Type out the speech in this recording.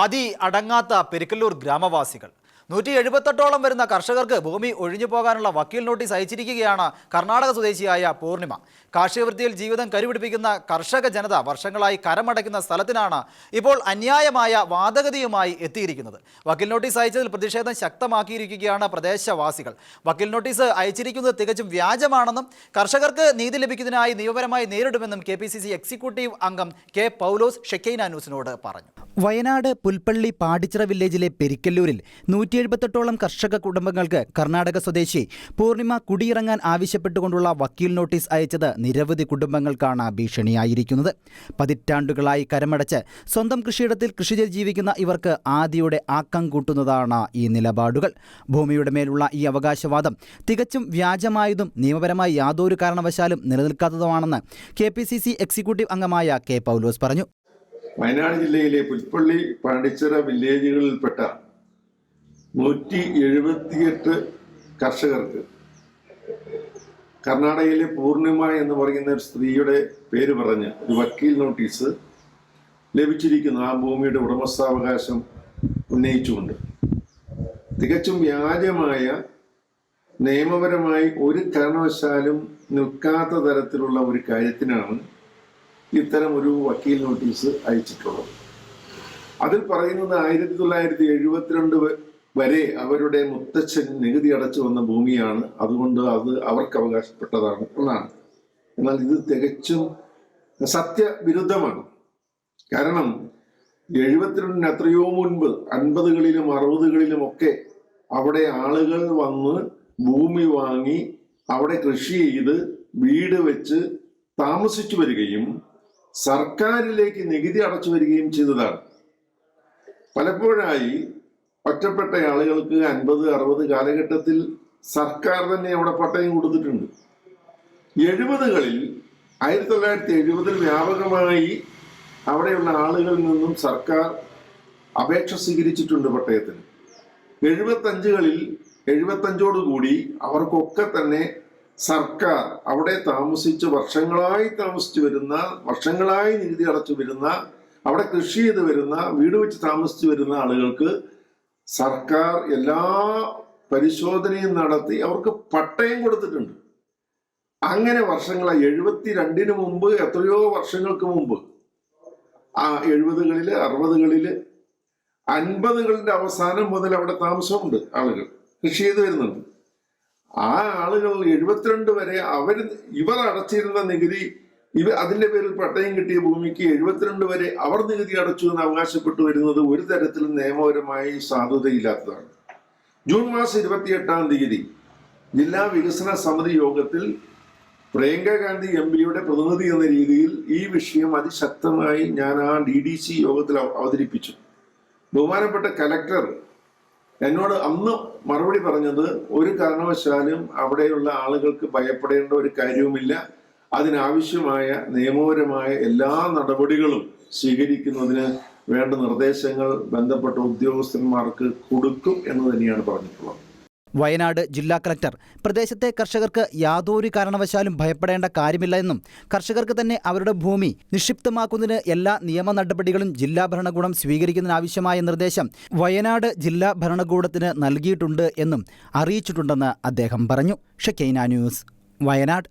ആദി അടങ്ങാത്ത പെരിക്കല്ലൂർ ഗ്രാമവാസികൾ. നൂറ്റി എഴുപത്തെട്ടോളം വരുന്ന കർഷകർക്ക് ഭൂമി ഒഴിഞ്ഞു പോകാനുള്ള വക്കീൽ നോട്ടീസ് അയച്ചിരിക്കുകയാണ് കർണാടക സ്വദേശിയായ പൂർണിമ. കാർഷിക വൃത്തിയിൽ ജീവിതം കരുപിടിപ്പിക്കുന്ന കർഷക ജനത വർഷങ്ങളായി കരമടയ്ക്കുന്ന സ്ഥലത്തിനാണ് ഇപ്പോൾ അന്യായമായ വാദഗതിയുമായി എത്തിയിരിക്കുന്നത്. വക്കീൽ നോട്ടീസ് അയച്ചതിൽ പ്രതിഷേധം ശക്തമാക്കിയിരിക്കുകയാണ് പ്രദേശവാസികൾ. വക്കീൽ നോട്ടീസ് അയച്ചിരിക്കുന്നത് തികച്ചും വ്യാജമാണെന്നും കർഷകർക്ക് നീതി ലഭിക്കുന്നതിനായി നിയമപരമായി നേരിടുമെന്നും കെ എക്സിക്യൂട്ടീവ് അംഗം കെ പൗലോസ് ഷെക്കൈന ന്യൂസിനോട് പറഞ്ഞു. വയനാട് പുൽപ്പള്ളി പാടിച്ചിറ വില്ലേജിലെ പെരിക്കല്ലൂരിൽ നൂറ്റി എഴുപത്തെട്ടോളം കർഷക കുടുംബങ്ങൾക്ക് കർണാടക സ്വദേശി പൂർണിമ കുടിയിറങ്ങാൻ ആവശ്യപ്പെട്ടുകൊണ്ടുള്ള വക്കീൽ നോട്ടീസ് അയച്ചത് നിരവധി കുടുംബങ്ങൾക്കാണ് ഭീഷണിയായിരിക്കുന്നത്. പതിറ്റാണ്ടുകളായി കരമടച്ച് സ്വന്തം കൃഷിയിടത്തിൽ കൃഷി ചെയ്ത് ജീവിക്കുന്ന ഇവർക്ക് ആദിയുടെ ആക്കം കൂട്ടുന്നതാണ് ഈ നിലപാടുകൾ. ഭൂമിയുടെ മേലുള്ള ഈ അവകാശവാദം തികച്ചും വ്യാജമായതും നിയമപരമായി യാതൊരു കാരണവശാലും നിലനിൽക്കാത്തതുമാണെന്ന് K P C C executive അംഗമായ കെ പൗലോസ് പറഞ്ഞു. വയനാട് ജില്ലയിലെ പുൽപ്പള്ളി പാണ്ടിച്ചിറ വില്ലേജുകളിൽപ്പെട്ട നൂറ്റി എഴുപത്തിയെട്ട് കർഷകർക്ക്. കർണാടകയിലെ പൂർണിമ എന്ന് പറയുന്ന ഒരു സ്ത്രീയുടെ പേര് പറഞ്ഞ് ഒരു വക്കീൽ നോട്ടീസ് ലഭിച്ചിരിക്കുന്നു. ആ ഭൂമിയുടെ ഉടമസ്ഥാവകാശം ഉന്നയിച്ചുകൊണ്ട്. തികച്ചും വ്യാജമായ നിയമപരമായി ഒരു കാരണവശാലും നിൽക്കാത്ത തരത്തിലുള്ള ഒരു കാര്യത്തിനാണ് ഇത്തരം ഒരു വക്കീൽ നോട്ടീസ് അയച്ചിട്ടുള്ളത്. അതിൽ പറയുന്നത് ആയിരത്തി തൊള്ളായിരത്തി എഴുപത്തിരണ്ട് വരെ അവരുടെ മുത്തച്ഛൻ നികുതി അടച്ചു വന്ന ഭൂമിയാണ്. അതുകൊണ്ട് അത് അവർക്ക് അവകാശപ്പെട്ടതാണ് എന്നാണ്. എന്നാൽ ഇത് തികച്ചും സത്യവിരുദ്ധമാണ്. കാരണം എഴുപത്തിരണ്ടിന് എത്രയോ മുൻപ് അൻപതുകളിലും അറുപതുകളിലും ഒക്കെ അവിടെ ആളുകൾ വന്ന് ഭൂമി വാങ്ങി അവിടെ കൃഷി ചെയ്ത് വീട് വെച്ച് താമസിച്ചു വരികയും സർക്കാരിലേക്ക് നികുതി അടച്ചു വരികയും ചെയ്തതാണ്. പലപ്പോഴായി ഒറ്റപ്പെട്ട ആളുകൾക്ക് അൻപത് അറുപത് കാലഘട്ടത്തിൽ സർക്കാർ തന്നെ അവിടെ പട്ടയം കൊടുത്തിട്ടുണ്ട്. എഴുപതുകളിൽ ആയിരത്തി തൊള്ളായിരത്തി എഴുപതിൽ വ്യാപകമായി അവിടെയുള്ള ആളുകളിൽ നിന്നും സർക്കാർ അപേക്ഷ സ്വീകരിച്ചിട്ടുണ്ട് പട്ടയത്തിന്. എഴുപത്തഞ്ചുകളിൽ എഴുപത്തഞ്ചോടുകൂടി അവർക്കൊക്കെ തന്നെ സർക്കാർ അവിടെ താമസിച്ച് വർഷങ്ങളായി താമസിച്ചു വരുന്ന വർഷങ്ങളായി നികുതി അടച്ചു വരുന്ന അവിടെ കൃഷി ചെയ്ത് വരുന്ന വീട് വെച്ച് താമസിച്ചു വരുന്ന ആളുകൾക്ക് സർക്കാർ എല്ലാ പരിശോധനയും നടത്തി അവർക്ക് പട്ടയം കൊടുത്തിട്ടുണ്ട്. അങ്ങനെ വർഷങ്ങളായി എഴുപത്തി രണ്ടിന് മുമ്പ് എത്രയോ വർഷങ്ങൾക്ക് മുമ്പ് ആ എഴുപതുകളിൽ അറുപതുകളിൽ അൻപതുകളുടെ അവസാനം മുതൽ അവിടെ താമസമുണ്ട് ആളുകൾ കൃഷി ചെയ്ത് വരുന്നുണ്ട്. ആ ആളുകൾ എഴുപത്തിരണ്ട് വരെ അവർ ഇവർ അടച്ചിരുന്ന നികുതി ഇവ അതിന്റെ പേരിൽ പട്ടയം കിട്ടിയ ഭൂമിക്ക് എഴുപത്തിരണ്ട് വരെ അവർ നികുതി അടച്ചു എന്ന് അവകാശപ്പെട്ടു വരുന്നത് ഒരു തരത്തിലും നിയമപരമായി സാധുതയില്ലാത്തതാണ്. ജൂൺ മാസം ഇരുപത്തിയെട്ടാം തീയതി ജില്ലാ വികസന സമിതി യോഗത്തിൽ പ്രിയങ്ക ഗാന്ധി എം പിയുടെ പ്രതിനിധി എന്ന രീതിയിൽ ഈ വിഷയം അതിശക്തമായി ഞാൻ ആ ഡി ഡി സി യോഗത്തിൽ അവതരിപ്പിച്ചു. ബഹുമാനപ്പെട്ട കലക്ടർ എന്നോട് അന്ന് മറുപടി പറഞ്ഞത് ഒരു കാരണവശാലും അവിടെയുള്ള ആളുകൾക്ക് ഭയപ്പെടേണ്ട ഒരു കാര്യവുമില്ല. അതിനാവശ്യമായ നിയമപരമായ എല്ലാ നടപടികളും സ്വീകരിക്കുന്നതിന് വേണ്ട നിർദ്ദേശങ്ങൾ ബന്ധപ്പെട്ട ഉദ്യോഗസ്ഥന്മാർക്ക് കൊടുക്കും എന്ന് തന്നെയാണ് പറഞ്ഞിട്ടുള്ളത്. വയനാട് ജില്ലാ കളക്ടർ പ്രദേശത്തെ കർഷകർക്ക് യാതൊരു കാരണവശാലും ഭയപ്പെടേണ്ട കാര്യമില്ല എന്നും കർഷകർക്ക് തന്നെ അവരുടെ ഭൂമി നിക്ഷിപ്തമാക്കുന്നതിന് എല്ലാ നിയമ നടപടികളും ജില്ലാ ഭരണകൂടം സ്വീകരിക്കുന്നതിനാവശ്യമായ നിർദ്ദേശം വയനാട് ജില്ലാ ഭരണകൂടത്തിന് നൽകിയിട്ടുണ്ട് എന്നും അറിയിച്ചിട്ടുണ്ടെന്ന് അദ്ദേഹം പറഞ്ഞു. Shekinah news Wayanad.